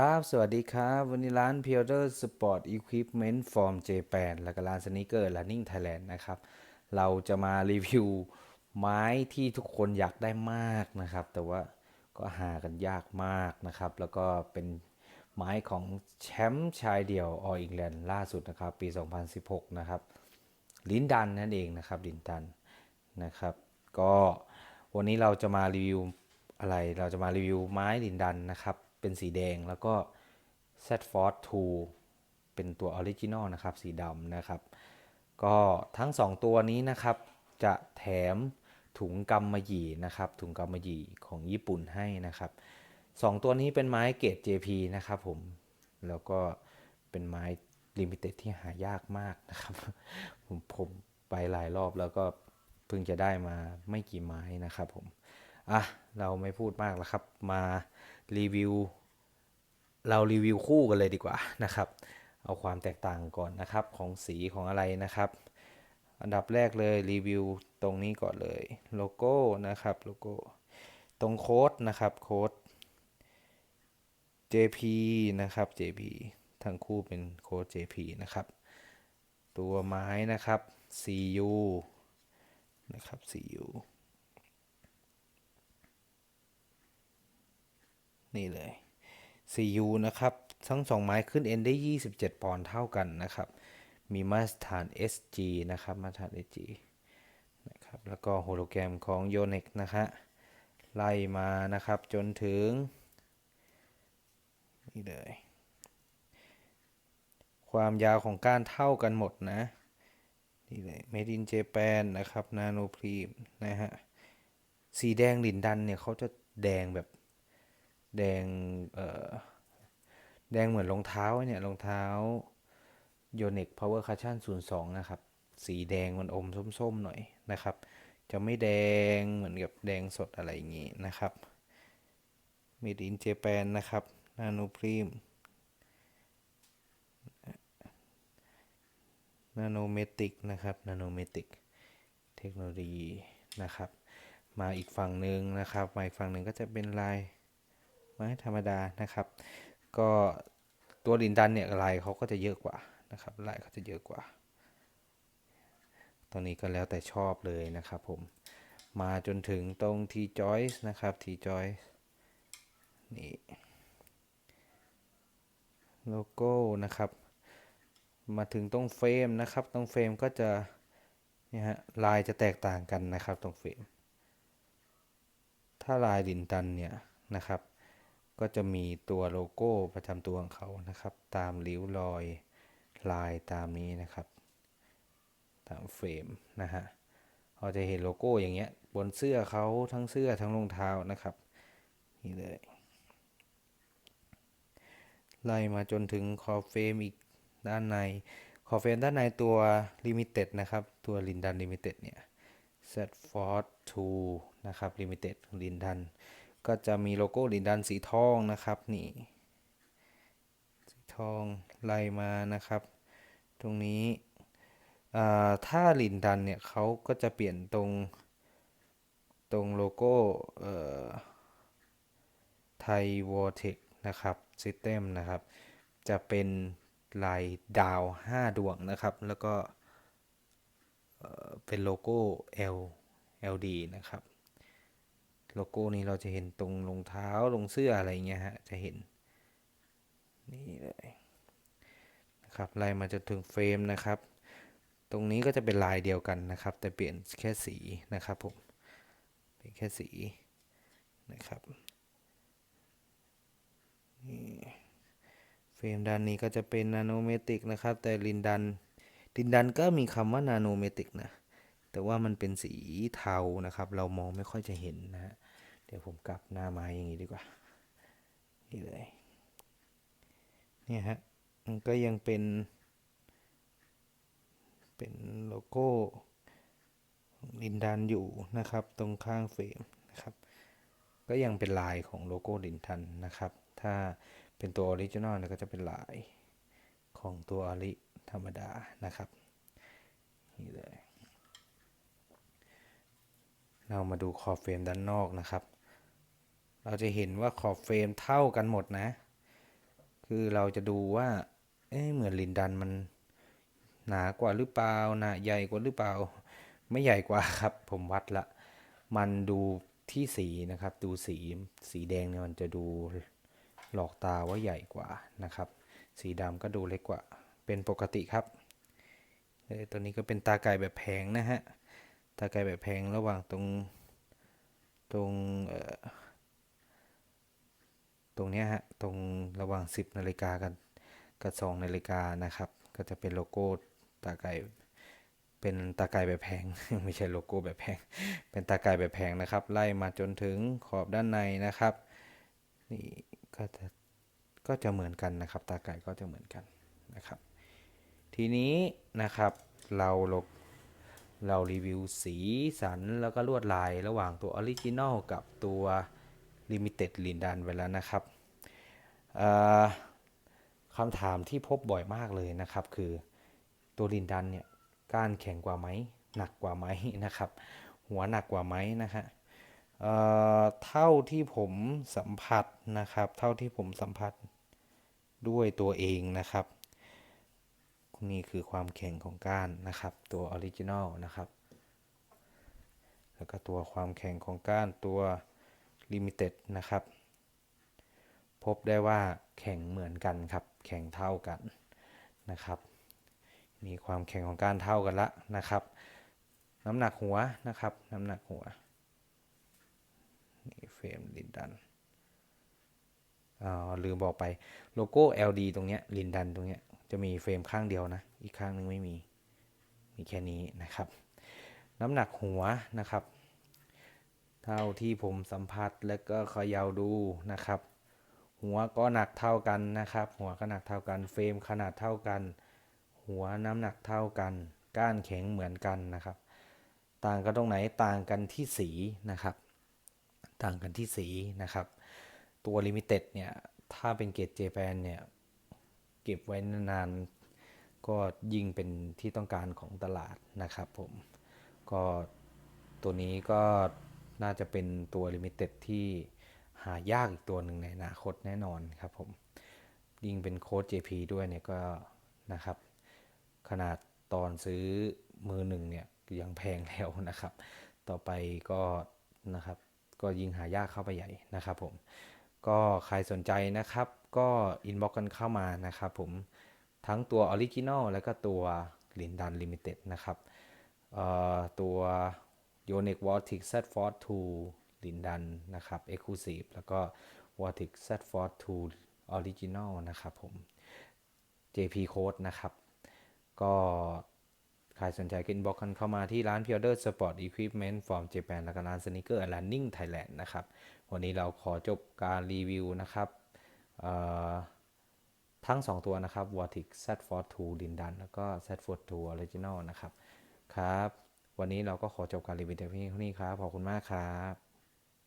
ครับ สวัสดีครับ วันนี้ร้าน p i o t e r Sport Equipment from Japan แล้วก็ร้านสนิเกอร์ Running Thailand นะครับ เราจะมารีวิวไม้ที่ทุกคนอยากได้มากนะครับ แต่ว่าก็หากันยากมากนะครับ แล้วก็เป็นไม้ของแชมป์ชายเดี่ยวออ l ิงแลนด์ล่าสุดนะครับ ปี 2016 นะครับ ลินดันนั่นเองนะครับ ลินดันนะครับ ก็วันนี้เราจะมารีวิวอะไร เราจะมารีวิวไม้ลินดันนะครับ เป็นสีแดงแล้วก็ Z Force 2เป็นตัวออริจินอลนะครับ สีดำนะครับ ก็ทั้ง 2 ตัวนี้นะครับ จะแถมถุงกำมะหยี่นะครับ ถุงกำมะหยี่ของญี่ปุ่นให้นะครับ 2 ตัวนี้เป็นไม้เกรด JP นะครับผม แล้วก็เป็นไม้ลิมิเต็ดที่หายากมากนะครับ ผมผมไปหลายรอบแล้วก็เพิ่งจะได้มาไม่กี่ไม้นะครับผม อะเราไม่พูดมากแล้วครับ มารีวิว เรารีวิวคู่กันเลยดีกว่านะครับ เอาความแตกต่างก่อนนะครับของสีของอะไรนะครับ อันดับแรกเลยรีวิวตรงนี้ก่อนเลยโลโก้นะครับโลโก้ตรงโค้ดนะครับโค้ด JP นะครับ JP ทั้งคู่เป็นโค้ด JP นะครับ ตัวไม้นะครับ CU นะครับ CU นี่เลย CU นะครับ ทั้งสองไม้ขึ้น N ได้ 27 ปอนด์เท่ากันนะครับ มีมาตรฐาน SG นะครับ มาตรฐาน SG นะครับ แล้วก็โฮโลแกรมของ Yonex นะฮะไล่มานะครับจนถึง นี่เลย ความยาวของก้านเท่ากันหมดนะ นี่เลย Made in Japan นะครับ Nano p r e m นะฮะ สีแดงหลินดันเนี่ยเขาจะแดงแบบ แดงเอ่อแดงเหมือนรองเท้าเนี่ยรองเท้า Yonex Power Cushion 02 นะครับ สีแดงมันอมส้มๆหน่อยนะครับ จะไม่แดงเหมือนกับแดงสดอะไรอย่างงี้นะครับ Made in Japan นะครับ Nano p r e m Nanometric นะครับ Nanometric เทคโนโลยีนะครับ มาอีกฝั่งหนึ่งนะครับมาอีกฝั่งหนึ่งก็จะเป็นลาย ไม้ธรรมดานะครับ ก็ตัวลินดันเนี่ยลายเขาก็จะเยอะกว่านะครับลายเขาจะเยอะกว่า ตรงนี้ก็แล้วแต่ชอบเลยนะครับผมมาจนถึงตรง T joist นะครับ T joist นี่โลโก้นะครับ มาถึงตรงเฟรมนะครับตรงเฟรมก็จะนี่ฮะลายจะแตกต่างกันนะครับตรงเฟรมถ้าลายลินดันเนี่ยนะครับ ก็จะมีตัวโลโก้ประจำตัวของเขานะครับ ตามริ้วรอยลายตามนี้นะครับ ตามเฟรมนะฮะเราจะเห็นโลโก้อย่างเงี้ยบนเสื้อเขาทั้งเสื้อทั้งรองเท้านะครับนี่เลยไล่มาจนถึงคอเฟรมอีกด้านในคอเฟรมด้านในตัวลิมิเต็ดนะครับ ตัวลินดันลิมิเต็ดเนี่ย Z Force 2นะครับ Limited ลินดัน ก็จะมีโลโก้ลินดันสีทองนะครับนี่สีทองไล่มานะครับ ตรงนี้ถ้าลินดันเนี่ยเขาก็จะเปลี่ยนตรงตรงโลโก้ไทยวอเทคนะครับซิสเต็มนะครับ จะเป็นลายดาว 5 ดวงนะครับ แล้วก็เป็นโลโก้ L LD นะครับ โลโก้นี้เราจะเห็นตรงรองเท้าลงเสื้ออะไรเงี้ยฮะจะเห็นนี่เลยนะครับไล่มาจนถึงเฟรมนะครับ ตรงนี้ก็จะเป็นลายเดียวกันนะครับ แต่เปลี่ยนแค่สีนะครับผมเป็นแค่สีนะครับนี่เฟรมด้านนี้ก็จะเป็นนาโนเมตริกนะครับ แต่ลินดันลินดันก็มีคำว่านาโนเมตริกนะแต่ว่ามันเป็นสีเทานะครับ เรามองไม่ค่อยจะเห็นนะฮะ เดี๋ยวผมกลับหน้าไม้อย่างนี้ดีกว่า นี่เลย เนี่ยฮะ มันก็ยังเป็น เป็นโลโก้ลินดันอยู่นะครับ ตรงข้างเฟรมนะครับ ก็ยังเป็นลายของโลโก้ลินดันนะครับ ถ้าเป็นตัวออริจินอลก็จะเป็นลายของตัวอริธรรมดานะครับ นี่เลย เรามาดูขอบเฟรมด้านนอกนะครับ เราจะเห็นว่าขอบเฟรมเท่ากันหมดนะ คือเราจะดูว่า เอ๊ะเหมือนลินดันมันหนากว่าหรือเปล่าหนาใหญ่กว่าหรือเปล่า ไม่ใหญ่กว่าครับ ผมวัดละ มันดูที่สีนะครับ ดูสีสีแดงเนี่ยมันจะดูหลอกตาว่าใหญ่กว่านะครับ สีดำก็ดูเล็กกว่า เป็นปกติครับเอ้ยตัวนี้ก็เป็นตาไก่แบบแผงนะฮะ ตาไก่แบบแผงระหว่างตรงตรงเอ่อ ตรงนี้ฮะตรงระหว่าง 10นาฬิกากันกับ2นาฬิกานะครับ ก็จะเป็นโลโก้ตาไก่เป็นตาไก่แบบแพง ไม่ใช่โลโก้แบบแพง เป็นตาไก่แบบแพงนะครับ ไล่มาจนถึงขอบด้านในนะครับนี่ก็จะก็จะเหมือนกันนะครับ ตาไก่ก็จะเหมือนกันนะครับ ทีนี้นะครับเราลบเรารีวิวสีสันแล้วก็ลวดลายระหว่างตัวออริจินอลกับตัว Limited ลินดันไปแล้วนะครับคำถามที่พบบ่อยมากเลยนะครับ คือตัวลินดันเนี่ยก้านแข็งกว่าไหมหนักกว่าไหมนะครับ หัวหนักกว่าไหมนะฮะเท่าที่ผมสัมผัสนะครับ เท่าที่ผมสัมผัสด้วยตัวเองนะครับนี่คือความแข็งของก้านนะครับ ตัวออริจินอลนะครับ แล้วก็ตัวความแข็งของก้านตัว Limited นะครับ พบได้ว่าแข็งเหมือนกันครับ แข็งเท่ากันนะครับ มีความแข็งของกานเท่ากันละนะครับ น้ำหนักหัวนะครับ น้ำหนักหัวนี่เฟรมลินดันอ่าลืมบอกไปโลโก้ LD ตรงเนี้ยลินดันตรงเนี้ยจะมีเฟรมข้างเดียวนะ อีกข้างนึงไม่มี มีแค่นี้นะครับ น้ำหนักหัวนะครับ เท่าที่ผมสัมผัสและก็เขย่าดูนะครับ หัวก็หนักเท่ากันนะครับ หัวก็หนักเท่ากัน เฟรมขนาดเท่ากัน หัวน้ำหนักเท่ากัน ก้านแข็งเหมือนกันนะครับ ต่างกันตรงไหนต่างกันที่สีนะครับ ต่างกันที่สีนะครับ ตัวลิมิเต็ดเนี่ยถ้าเป็นเกรดเจแปนเนี่ยเก็บไว้นานๆก็ยิ่งเป็นที่ต้องการของตลาดนะครับผมก็ตัวนี้ก็ น่าจะเป็นตัวลิมิเต็ดที่หายากอีกตัวหนึ่งในอนาคตแน่นอนครับผม ยิ่งเป็นโค้ด JP ด้วยเนี่ยก็นะครับ ขนาดตอนซื้อมือหนึ่งเนี่ยยังแพงแล้วนะครับ ต่อไปก็นะครับ ก็ยิ่งหายากเข้าไปใหญ่นะครับผม ก็ใครสนใจนะครับ ก็อินบ็อกกันเข้ามานะครับผม ทั้งตัวออริจิน l ลแล้วก็ตัวลินดันลิมิเต็ดนะครับตัว โยนิกวอร์ติกแซดฟอร์ดทูลินดันนะครับเอ็กซ์คลูซีฟแล้วก็วอร์ติกแซดฟอร์ดทูออริจินอลนะครับผม JP Code นะครับ ก็ใครสนใจกินบอกกันเข้ามาที่ร้าน p u r e Sport Equipment from Japan แล้วก็ร้าน Sneaker and Running Thailand นะครับ วันนี้เราขอจบการรีวิวนะครับทั้ง 2 ตัวนะครับ Vortex Z42 ดินดัน แล้วก็ Z42 Original นะครับ ครับ วันนี้เราก็ขอจบการรีวิวแต่เพียงเท่านี้ครับ ขอบคุณมากครับ